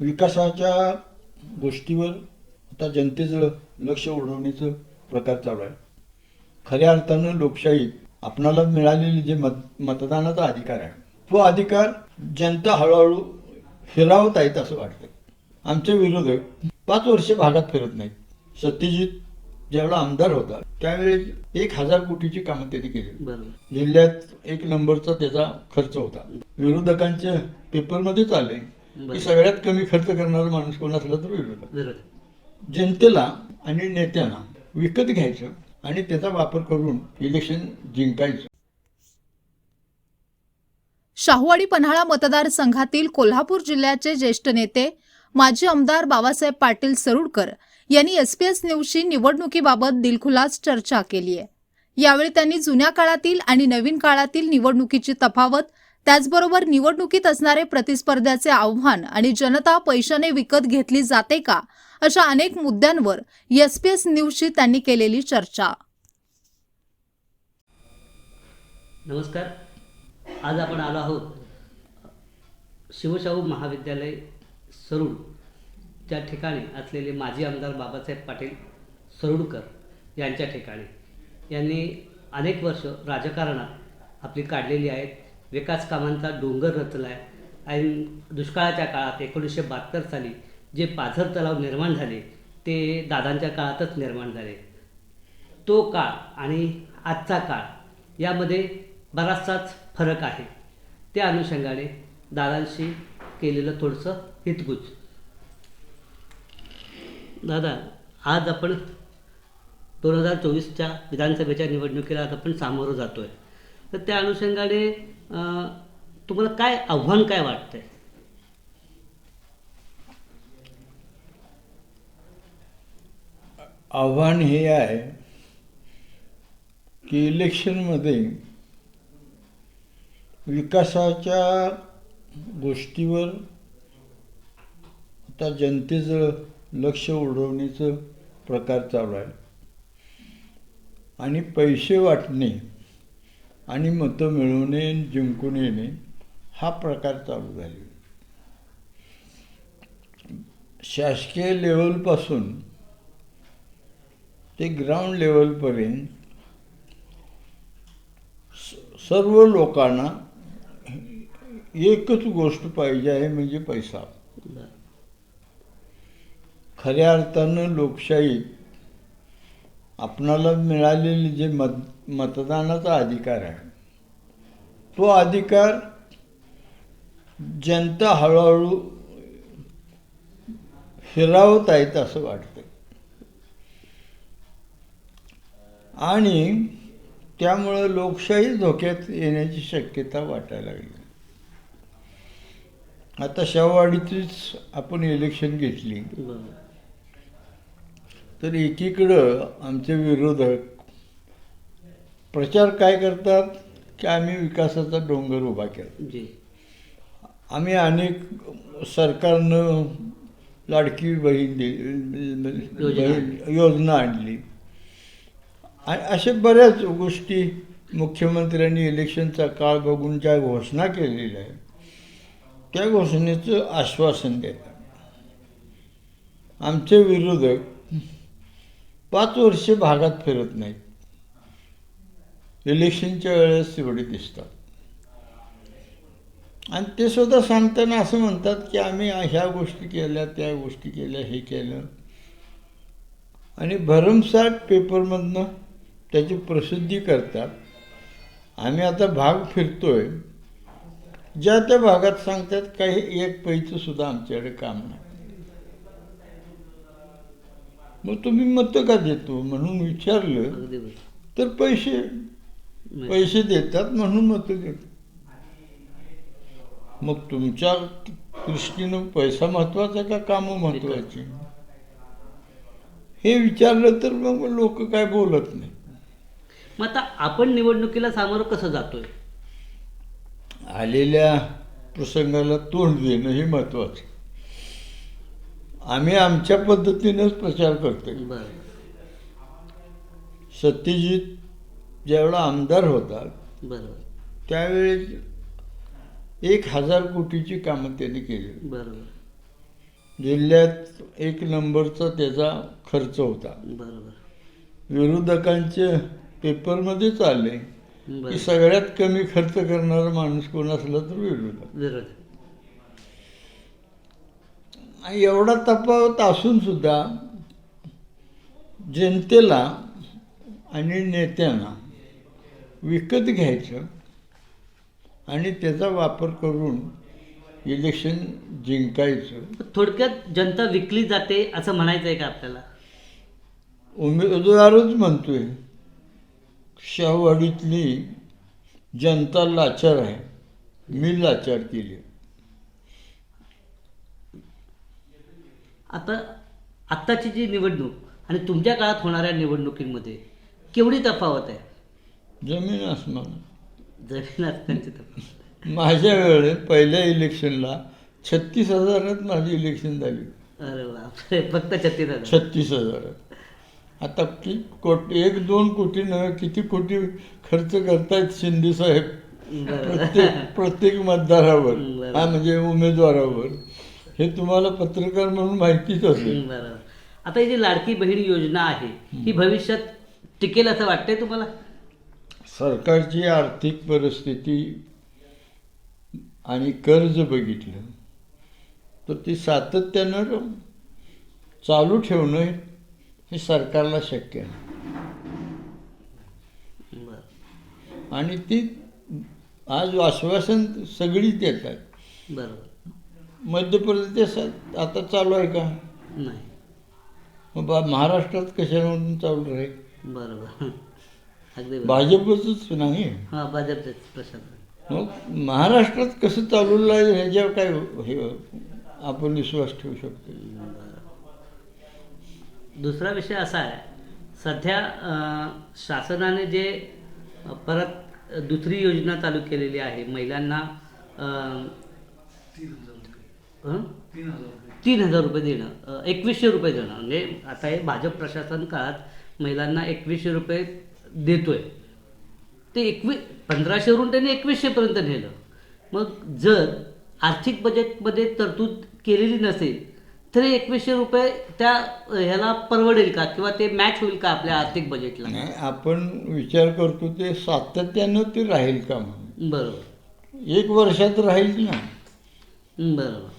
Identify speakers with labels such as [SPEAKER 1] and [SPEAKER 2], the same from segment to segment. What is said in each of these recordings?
[SPEAKER 1] विकासाच्या गोष्टीवर आता जनतेचं लक्ष उडवण्याचं प्रकार चालू आहे. खऱ्या अर्थानं लोकशाही आपणाला मिळालेली जे मत मतदानाचा अधिकार आहे तो अधिकार जनता हळूहळू फिरावत आहेत असं वाटतं आमचे विरोधक पाच वर्ष भागात फिरत नाहीत. सत्यजित ज्यावेळेला आमदार होता त्यावेळी एक हजार कोटीची कामं त्यांनी केली. जिल्ह्यात एक नंबरचा त्याचा खर्च होता. विरोधकांच्या पेपरमध्येच आले की. सगळ्यात कमी खर्च करणारा माणूस कोण असला तर
[SPEAKER 2] बरोबर
[SPEAKER 1] जनतेला आणि नेत्यांना विकत घ्यायचं आणि त्याचा वापर करून इलेक्शन जिंकायचं.
[SPEAKER 3] शाहूवाडी पन्हाळा मतदारसंघातील कोल्हापूर जिल्ह्याचे ज्येष्ठ नेते माजी आमदार बाबासाहेब पाटील सरुडकर यांनी एसपीएस न्यूजशी निवडणुकीबाबत दिलखुलास चर्चा केली आहे यावेळी त्यांनी जुन्या काळातील आणि नवीन काळातील निवडणुकीची तफावत त्याचबरोबर निवडणुकीत असणारे प्रतिस्पर्ध्याचे आव्हान आणि जनता पैशाने विकत घेतली जाते का अशा अनेक मुद्द्यांवर एसपीएस न्यूजशी त्यांनी केलेली चर्चा.
[SPEAKER 2] नमस्कार. आज आपण आलो आहोत शिवशाहू महाविद्यालय सरूड त्या ठिकाणी असलेले माजी आमदार बाबासाहेब पाटील सरुडकर यांच्या ठिकाणी. यांनी अनेक वर्ष राजकारणात आपली काढलेली आहेत. विकास कामांचा डोंगर रचला आहे आणि दुष्काळाच्या काळात एकोणीसशे बहात्तर साली जे पाझर तलाव निर्माण झाले ते दादांच्या काळातच निर्माण झाले. तो काळ आणि आजचा काळ यामध्ये बराचसाच फरक आहे. त्या अनुषंगाने दादांशी केलेलं थोडंसं हितगुज. दादा आज आपण दोन हजार चोवीसच्या विधानसभेच्या निवडणुकीला आज आपण सामोरं जातो आहे तर त्या अनुषंगाने तुम्हाला काय आव्हान काय वाटतंय?
[SPEAKER 1] आव्हान हे आहे की इलेक्शनमध्ये विकासाच्या गोष्टीवर आता जनतेचं लक्ष उडवण्याचं प्रकार चालू आहे. आणि पैसे वाटणे आणि मतं मिळवणे जिंकून येणे हा प्रकार चालू झाले. शासकीय लेवलपासून ते ग्राउंड लेवलपर्यंत सर्व लोकांना एकच गोष्ट पाहिजे आहे म्हणजे पैसा. खऱ्या अर्थानं लोकशाही आपणाला मिळालेली जे मत मतदानाचा अधिकार आहे. तो अधिकार जनता हळूहळू फिरावत आहेत असं वाटतं आणि त्यामुळं लोकशाही धोक्यात येण्याची शक्यता वाटायला लागली. आता शाहवाडीचीच आपण इलेक्शन घेतली. तर एकीकडं आमचे विरोधक प्रचार काय करतात? की आम्ही विकासाचा डोंगर उभा केला.
[SPEAKER 2] जी.
[SPEAKER 1] आम्ही अनेक सरकारनं लाडकी बहीण दि- बहीण योजना आणली. आणि अशा बऱ्याच गोष्टी मुख्यमंत्र्यांनी इलेक्शनचा काळ बघून ज्या घोषणा केलेल्या आहेत त्या घोषणेचं आश्वासन देतात. आमचे विरोधक पाच वर्षे भागात फिरत नाहीत. इलेक्शनच्या वेळेस तेवढे दिसतात. आणि ते सुद्धा सांगताना असं म्हणतात की आम्ही ह्या गोष्टी केल्या त्या गोष्टी केल्या हे केलं. आणि भरमसाठ पेपरमधनं त्याची प्रसिद्धी करतात. आम्ही आता भाग फिरतोय. ज्या त्या भागात सांगतात काही एक पैचं सुद्धा आमच्याकडे काम नाही. मग तुम्ही मतं का देतो? म्हणून विचारलं तर पैसे पैसे देतात म्हणून मतं देतात मग तुमच्या दृष्टीनं पैसा महत्त्वाचा का कामं महत्वाची? हे विचारलं तर मग लोक काय बोलत नाही.
[SPEAKER 2] मग आता आपण निवडणुकीला सामोरं कसं जातोय?
[SPEAKER 1] आलेल्या प्रसंगाला तोंड देणं हे महत्वाचं. आम्ही आमच्या पद्धतीनंच प्रचार करतोय.
[SPEAKER 2] बरं.
[SPEAKER 1] सत्यजित ज्यावेळेला आमदार होता
[SPEAKER 2] बरोबर.
[SPEAKER 1] त्यावेळी एक हजार कोटीची कामं त्यांनी केली.
[SPEAKER 2] बरोबर.
[SPEAKER 1] जिल्ह्यात एक नंबरचा त्याचा खर्च होता.
[SPEAKER 2] बरोबर.
[SPEAKER 1] विरोधकांचे पेपरमध्येच आले की सगळ्यात कमी खर्च करणारा माणूस कोण असला तर विरोधक.
[SPEAKER 2] विरोध
[SPEAKER 1] आणि एवढा तफावत असून सुद्धा जनतेला आणि नेत्यांना विकत घ्यायचं आणि त्याचा वापर करून इलेक्शन जिंकायचं.
[SPEAKER 2] थोडक्यात जनता विकली जाते असं म्हणायचं आहे का आपल्याला?
[SPEAKER 1] उमेदवारच म्हणतोय शाहवाडीतली जनता लाचार आहे. मी लाचार केली.
[SPEAKER 2] आता आत्ताची जी निवडणूक आणि तुमच्या काळात होणाऱ्या निवडणुकीमध्ये केवढी तफावत आहे?
[SPEAKER 1] जमीन आसमान
[SPEAKER 2] जमीन
[SPEAKER 1] माझ्या वेळेस पहिल्या इलेक्शनला छत्तीस हजारात माझी इलेक्शन झाली.
[SPEAKER 2] अरे फक्त छत्तीस हजार.
[SPEAKER 1] छत्तीस हजारात आता कि कोटी एक दोन कोटी नव्हे किती कोटी खर्च करतायत शिंदे साहेब. प्रत्येक प्रत्येक मतदारावर. हा म्हणजे उमेदवारावर. हे तुम्हाला पत्रकार म्हणून माहितीच असेल.
[SPEAKER 2] आता ही जी लाडकी बहीण योजना आहे ही भविष्यात टिकेल असं वाटतंय तुम्हाला?
[SPEAKER 1] सरकारची आर्थिक परिस्थिती आणि कर्ज बघितलं तर ती सातत्यानं चालू ठेवणं हे सरकारला शक्य आहे आणि ती आज आश्वासन सगळी देत आहेत
[SPEAKER 2] बरोबर.
[SPEAKER 1] मध्य प्रदेशात आता चालू आहे का?
[SPEAKER 2] नाही.
[SPEAKER 1] बा- महाराष्ट्रात कशावरून चालू राहील
[SPEAKER 2] बरोबर. अगदी
[SPEAKER 1] भाजपचंच नाही?
[SPEAKER 2] हां भाजपचेच प्रशांत.
[SPEAKER 1] मग महाराष्ट्रात कसं चालू राहील ह्याच्यावर काय हे आपण विश्वास ठेवू शकतो?
[SPEAKER 2] दुसरा विषय असा आहे सध्या अं, शासनाने जे अं, परत दुसरी योजना चालू केलेली आहे महिलांना अं, हं? तीन हजार रुपये देणं अं, एकवीसशे रुपये देणं. म्हणजे आता हे भाजप प्रशासन काळात महिलांना एकवीसशे रुपये देतोय. ते एकवी पंधराशेवरून त्यांनी एकवीसशेपर्यंत नेलं. मग जर आर्थिक बजेटमध्ये तरतूद केलेली नसेल तरी एकवीसशे रुपये त्या ह्याला परवडेल का? किंवा ते मॅच होईल का आपल्या आर्थिक बजेटला
[SPEAKER 1] नाही आपण विचार करतो ते सातत्यानं ते राहील का म्हणून.
[SPEAKER 2] बरोबर.
[SPEAKER 1] एक वर्षात राहील ना.
[SPEAKER 2] बरोबर.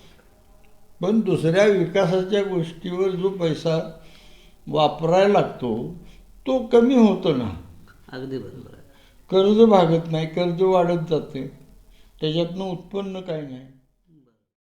[SPEAKER 1] पण दुसऱ्या विकासाच्या गोष्टीवर जो पैसा वापरायला लागतो तो कमी होतो ना.
[SPEAKER 2] अगदी बरोबर. आहे
[SPEAKER 1] कर्ज भागत नाही कर्ज वाढत जाते. त्याच्यातनं उत्पन्न काही नाही.